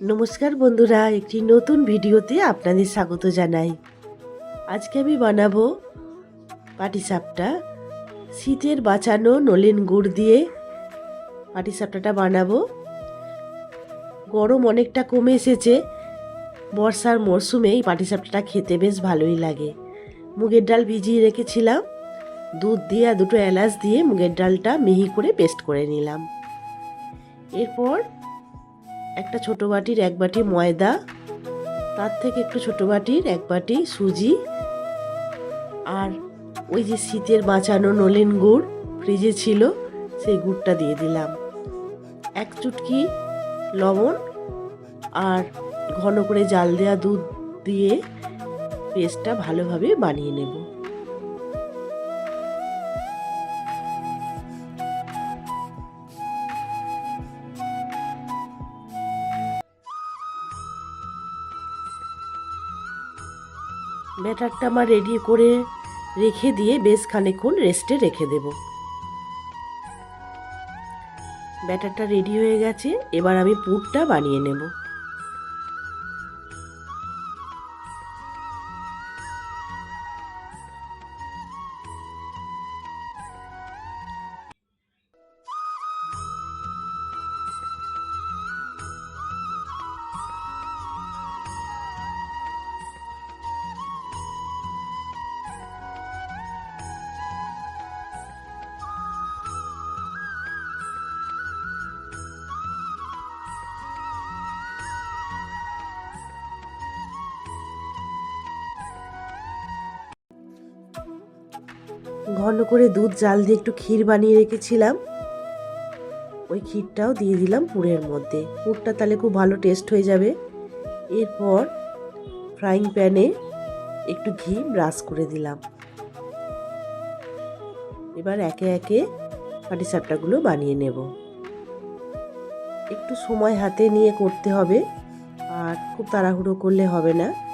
নমস্কার বন্ধুরা, একটি নতুন ভিডিওতে আপনাদের স্বাগত জানাই। আজকে আমি বানাবো পাটিসাপটা। শীতের বাঁচানো নলেন গুড় দিয়ে পাটিসাপটাটা বানাবো। গরম অনেকটা কমে এসেছে। বর্ষার মরশুমে এই পাটিসাপটাটা খেতে বেশ ভালোই লাগে। মুগের ডাল ভিজিয়ে রেখেছিলাম। দুধ দিয়ে আর দুটো এলাচ দিয়ে মুগের ডালটা মিহি করে পেস্ট করে নিলাম। এরপর একটা ছোট বাটির এক বাটি ময়দা, তার থেকে একটু ছোট বাটির এক বাটি সুজি, আর ওই যে শীতের বাঁচানো নলেন গুড় ফ্রিজে ছিল, সেই গুড়টা দিয়ে দিলাম। এক চুটকি লবণ আর ঘন করে জাল দেওয়া দুধ দিয়ে পেস্টটা ভালোভাবে বানিয়ে নেব। ব্যাটারটা আমার রেডি করে রেখে দিয়ে বেশ খানিকক্ষণ রেস্টে রেখে দেব। ব্যাটারটা রেডি হয়ে গেছে, এবার আমি পুরটা বানিয়ে নেব। ঘন করে দুধ জাল দিয়ে একটু ক্ষীর বানিয়ে রেখেছিলাম। ওই ক্ষীরটাও দিয়ে দিলাম পুরের মধ্যে। পুরটা তাহলে খুব ভালো টেস্ট হয়ে যাবে। এরপর ফ্রাইং প্যানে একটু ঘি ব্রাশ করে দিলাম। এবার একে একে পাটিসাপটাগুলো বানিয়ে নেব। একটু সময় হাতে নিয়ে করতে হবে, আর খুব তাড়াহুড়ো করলে হবে না।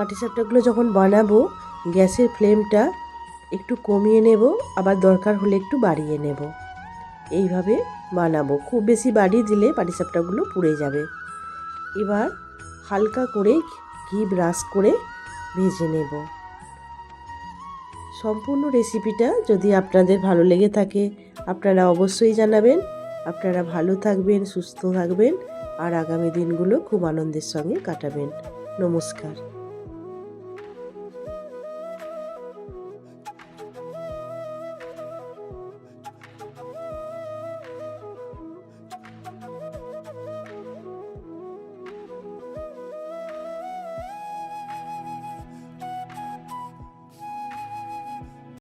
পাটিসাপটাগুলো যখন বানাবো, গ্যাসের ফ্লেমটা একটু কমিয়ে নেব, আবার দরকার হলে একটু বাড়িয়ে নেব। এইভাবে বানাবো। খুব বেশি বাড়িয়ে দিলে পাটিসাপটাগুলো পুড়ে যাবে। এবার হালকা করে ঘি ব্রাশ করে ভেজে নেব। সম্পূর্ণ রেসিপিটা যদি আপনাদের ভালো লেগে থাকে, আপনারা অবশ্যই জানাবেন। আপনারা ভালো থাকবেন, সুস্থ থাকবেন, আর আগামী দিনগুলো খুব আনন্দের সঙ্গে কাটাবেন। নমস্কার।